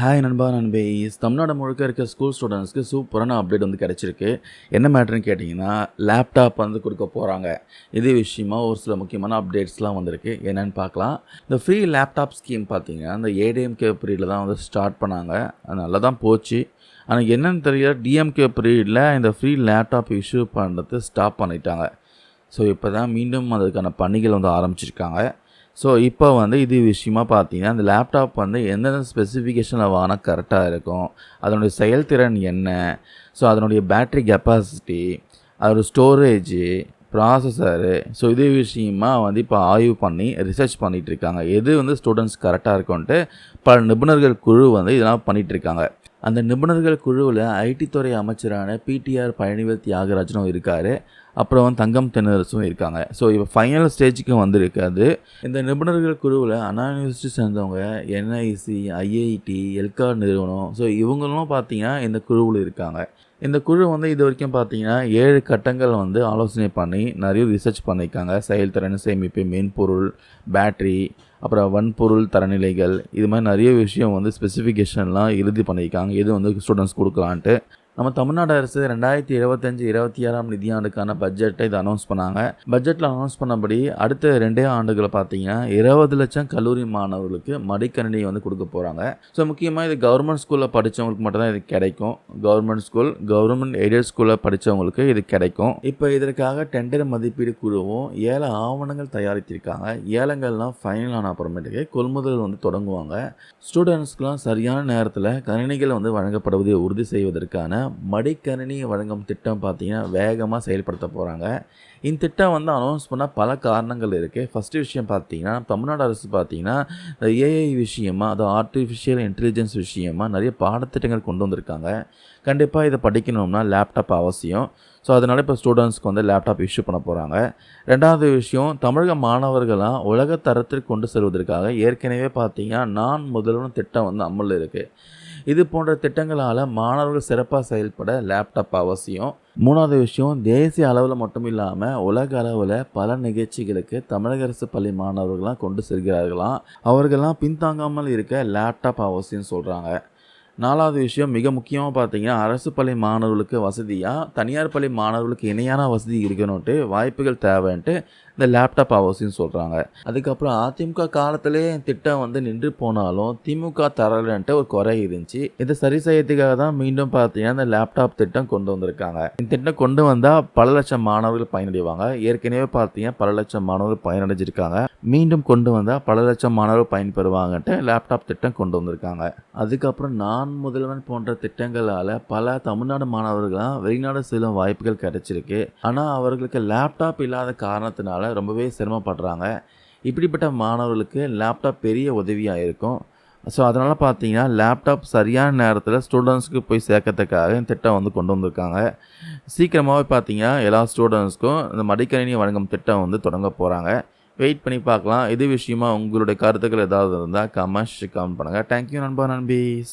Hi நண்பா நண்பே. தமிழ்நாடு முழுக்க இருக்க ஸ்கூல் ஸ்டூடெண்ட்ஸ்க்கு சூப்பரான அப்டேட் வந்து கிடச்சிருக்கு. என்ன மேட்ருன்னு கேட்டிங்கன்னா லேப்டாப் வந்து கொடுக்க போகிறாங்க இதே விஷயமா ஒரு சில முக்கியமான அப்டேட்ஸ்லாம் வந்திருக்கு. என்னென்னு பார்க்கலாம். இந்த ஃப்ரீ லேப்டாப் ஸ்கீம் பார்த்தீங்கன்னா இந்த ஏடிஎம்கே பீரியடில் தான் வந்து ஸ்டார்ட் பண்ணாங்க. அது நல்லா தான் போச்சு. ஆனால் என்னென்னு தெரியல. டிஎம்கே பீரியடில் இந்த ஃப்ரீ லேப்டாப் இஷ்யூ பண்ணுறது ஸ்டாப் பண்ணிட்டாங்க. ஸோ இப்போ தான் மீண்டும் அதுக்கான பணிகள் வந்து ஆரம்பிச்சிருக்காங்க. ஸோ இப்போ வந்து இது விஷயமா பார்த்தீங்கன்னா அந்த லேப்டாப் வந்து எந்தெந்த ஸ்பெசிஃபிகேஷனில் வாங்கினா கரெக்டாக இருக்கும்? அதனுடைய செயல்திறன் என்ன? ஸோ அதனுடைய பேட்ரி கெப்பாசிட்டி அதோட ஸ்டோரேஜு ப்ராசஸரு ஸோ இது விஷயமா வந்து இப்போ ஆய்வு பண்ணி ரிசர்ச் பண்ணிகிட்டு இருக்காங்க எது வந்து ஸ்டூடெண்ட்ஸ் கரெக்டாக இருக்கும்ன்ட்டு பல நிபுணர்கள் குழு வந்து இதெல்லாம் பண்ணிகிட்டு இருக்காங்க அந்த நிபுணர்கள் குழுவில் ஐடி துறை அமைச்சரான பிடிஆர் பழனிவேல் தியாகராஜனும் இருக்கார். அப்புறம் வந்து தங்கம் தென்னரசும் இருக்காங்க. ஸோ இப்போ ஃபைனல் ஸ்டேஜுக்கு வந்திருக்காது. இந்த நிபுணர்கள் குழுவில் அண்ணா யூனிவர்சிட்டி சேர்ந்தவங்க என்ஐசி ஐஐடி எல்கார் நிறுவனம் ஸோ இவங்களும் பார்த்தீங்கன்னா இந்த குழுவில் இருக்காங்க. இந்த குழு வந்து இது வரைக்கும் பார்த்தீங்கன்னா ஏழு கட்டங்கள் வந்து ஆலோசனை பண்ணி நிறைய ரிசர்ச் பண்ணியிருக்காங்க. செயல்திறன் சேமிப்பு மென்பொருள் பேட்ரி அப்புறம் வன்பொருள் தரநிலைகள் இது மாதிரி நிறைய விஷயம் வந்து ஸ்பெசிஃபிகேஷன்லாம் இறுதி பண்ணியிருக்காங்க. எது வந்து ஸ்டூடெண்ட்ஸ் கொடுக்கலான்ட்டு. நம்ம தமிழ்நாடு அரசு ரெண்டாயிரத்தி இருபத்தஞ்சி இருபத்தி ஆறாம் நிதியாண்டுக்கான பட்ஜெட்டை இதை அனௌன்ஸ் பண்ணாங்க. பட்ஜெட்டில் அனௌன்ஸ் பண்ணபடி அடுத்த ரெண்டே ஆண்டுகளை பார்த்தீங்கன்னா இருபது லட்சம் கல்லூரி மாணவர்களுக்கு மடிக்கணினி வந்து கொடுக்க போகிறாங்க ஸோ முக்கியமாக இது கவர்மெண்ட் ஸ்கூலில் படித்தவங்களுக்கு மட்டும்தான் இது கிடைக்கும். கவர்மெண்ட் ஸ்கூல் கவர்மெண்ட் எய்டட் ஸ்கூலில் படித்தவங்களுக்கு இது கிடைக்கும். இப்போ இதற்காக டெண்டர் மதிப்பீடு குழுவும் ஏழை ஆவணங்கள் தயாரித்திருக்காங்க. ஏலங்கள்லாம் ஃபைனல் ஆன அப்புறமேட்டுக்கு கொள்முதல் வந்து தொடங்குவாங்க. ஸ்டூடெண்ட்ஸ்க்குலாம் சரியான நேரத்தில் கணினிகள் வந்து வழங்கப்படுவதை உறுதி செய்வதற்கான மடிக்கணினி வழங்கும் திட்டம் பார்த்திங்கன்னா வேகமாக செயல்படுத்த போகிறாங்க இந்த திட்டம் வந்து அனௌன்ஸ் பண்ணால் பல காரணங்கள் இருக்குது ஃபஸ்ட்டு விஷயம் பார்த்தீங்கன்னா தமிழ்நாடு அரசு பார்த்திங்கன்னா இந்த ஏஐ விஷயமாக அது ஆர்டிஃபிஷியல் இன்டெலிஜென்ஸ் விஷயமாக நிறைய பாடத்திட்டங்கள் கொண்டு வந்திருக்காங்க. கண்டிப்பாக இதை படிக்கணும்னா லேப்டாப் அவசியம். ஸோ அதனால் இப்போ ஸ்டூடெண்ட்ஸ்க்கு வந்து லேப்டாப் இஷ்யூ பண்ண போகிறாங்க ரெண்டாவது விஷயம் தமிழக மாணவர்களாக உலக தரத்திற்கு கொண்டு செல்வதற்காக ஏற்கனவே பார்த்தீங்கன்னா நான் முதல்வன் திட்டம் வந்து அமலில் இருக்குது இது போன்ற திட்டங்களால் மாணவர்கள் சிறப்பாக செயல்பட லேப்டாப் அவசியம். மூணாவது விஷயம் தேசிய அளவில் மட்டும் இல்லாமல் உலக அளவில் பல நிகழ்ச்சிகளுக்கு தமிழக அரசு பள்ளி மாணவர்கள்லாம் கொண்டு செல்கிறார்களாம். அவர்கள்லாம் பின்தாங்காமல் இருக்க லேப்டாப் அவசியம் சொல்கிறாங்க நாலாவது விஷயம் மிக முக்கியமாக பார்த்தீங்கன்னா அரசு பள்ளி மாணவர்களுக்கு வசதியாக தனியார் பள்ளி மாணவர்களுக்கு இணையான வசதி இருக்கணும்ட்டு வாய்ப்புகள் தேவைன்ட்டு இந்த லேப்டாப் அவசியம் சொல்கிறாங்க அதுக்கப்புறம் அதிமுக காலத்திலே திட்டம் வந்து நின்று போனாலும் திமுக தரலன்ட்டு ஒரு குறை இருந்துச்சு. இதை சரி செய்யறதுக்காக தான் மீண்டும் பார்த்தீங்கன்னா இந்த லேப்டாப் திட்டம் கொண்டு வந்திருக்காங்க. இந்த திட்டம் கொண்டு வந்தால் பல லட்சம் மாணவர்கள் பயனடைவாங்க. ஏற்கனவே பார்த்தீங்கன்னா பல லட்சம் மாணவர்கள் பயனடைஞ்சிருக்காங்க. மீண்டும் கொண்டு வந்தால் பல லட்சம் மாணவர்கள் பயன்பெறுவாங்கன்ட்டு லேப்டாப் திட்டம் கொண்டு வந்திருக்காங்க. அதுக்கப்புறம் நான் நான் முதல்வன் போன்ற திட்டங்களால் பல தமிழ்நாடு மாணவர்களாம் வெளிநாடு செல்லும் வாய்ப்புகள் கிடைச்சிருக்கு. ஆனால் அவர்களுக்கு லேப்டாப் இல்லாத காரணத்தினால ரொம்பவே சிரமப்படுறாங்க. இப்படிப்பட்ட மாணவர்களுக்கு லேப்டாப் பெரிய உதவியாக இருக்கும். ஸோ அதனால் பார்த்தீங்கன்னா லேப்டாப் சரியான நேரத்தில் ஸ்டூடெண்ட்ஸ்க்கு போய் சேர்க்கறதுக்காக இந்த திட்டம் வந்து கொண்டு வந்திருக்காங்க. சீக்கிரமாகவே பார்த்தீங்கன்னா எல்லா ஸ்டூடெண்ட்ஸ்க்கும் இந்த மடிக்கணினி வழங்கும் திட்டம் வந்து தொடங்க போகிறாங்க வெயிட் பண்ணி பார்க்கலாம் இது விஷயமா உங்களுடைய கருத்துக்கள் ஏதாவது இருந்தால் கமெண்ட்ஸ் கமெண்ட் பண்ணுங்கள் தேங்க்யூ நண்பா நண்பீஸ்.